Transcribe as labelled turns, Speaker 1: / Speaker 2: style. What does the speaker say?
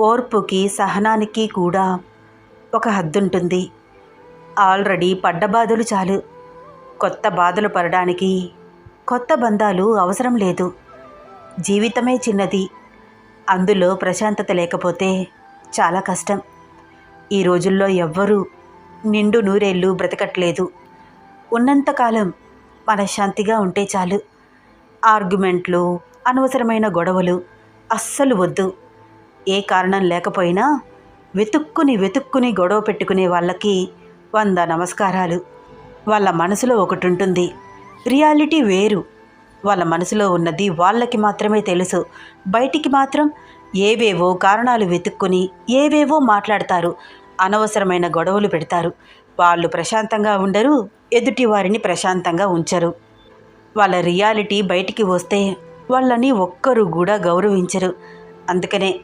Speaker 1: ఓర్పుకి సహనానికి కూడా ఒక హద్దుంటుంది. ఆల్రెడీ పడ్డ బాధలు చాలు. కొత్త బాధలు పడడానికి కొత్త బంధాలు అవసరం లేదు. జీవితమే చిన్నది. అందులో ప్రశాంతత లేకపోతే చాలా కష్టం. ఈ రోజుల్లో ఎవ్వరూ నిండు నూరేళ్ళు బ్రతకట్లేదు. ఉన్నంతకాలం మనశ్శాంతిగా ఉంటే చాలు. ఆర్గ్యుమెంట్లు అనవసరమైన గొడవలు అస్సలు వద్దు. ఏ కారణం లేకపోయినా వెతుక్కుని వెతుక్కుని గొడవ పెట్టుకునే వాళ్ళకి వంద నమస్కారాలు. వాళ్ళ మనసులో ఒకటి ఉంటుంది రియాలిటీ వేరు. వాళ్ళ మనసులో ఉన్నది వాళ్ళకి మాత్రమే తెలుసు. బయటికి మాత్రం ఏవేవో కారణాలు వెతుక్కుని ఏవేవో మాట్లాడతారు. అనవసరమైన గొడవలు పెడతారు. వాళ్ళు ప్రశాంతంగా ఉండరు. ఎదుటి వారిని ప్రశాంతంగా ఉంచరు. వాళ్ళ రియాలిటీ బయటికి వస్తే వాళ్ళని ఒక్కరు కూడా గౌరవించరు. అందుకనే